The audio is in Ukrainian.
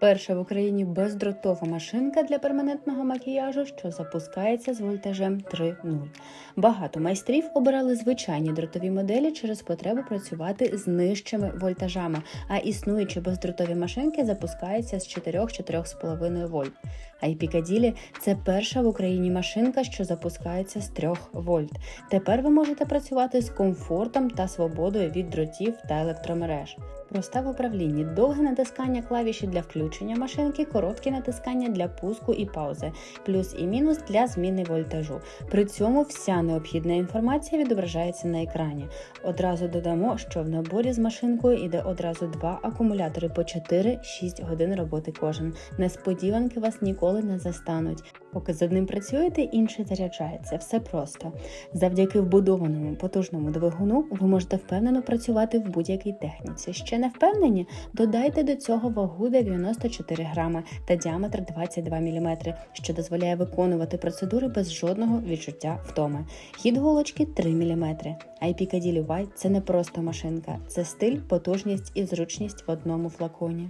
Перша в Україні бездротова машинка для перманентного макіяжу, що запускається з вольтажем 3.0. Багато майстрів обирали звичайні дротові моделі через потребу працювати з нижчими вольтажами, а існуючі бездротові машинки запускаються з 4-4,5 вольт. А й Пікаділі це перша в Україні машинка, що запускається з 3 вольт. Тепер ви можете працювати з комфортом та свободою від дротів та електромереж. Проста в управлінні, довге натискання клавіші для включення машинки, короткі натискання для пуску і паузи, плюс і мінус для зміни вольтажу. При цьому вся необхідна інформація відображається на екрані. Одразу додамо, що в наборі з машинкою йде одразу два акумулятори по 4-6 годин роботи кожен. Несподіванки вас ніколи не застануть. Поки з одним працюєте, інший заряджається. Все просто. Завдяки вбудованому потужному двигуну ви можете впевнено працювати в будь-якій техніці. Ще не впевнені? Додайте до цього вагу 94 грами та діаметр 22 мм, що дозволяє виконувати процедури без жодного відчуття втоми. Хід голочки 3 мм. IP Cadilly White – це не просто машинка, це стиль, потужність і зручність в одному флаконі.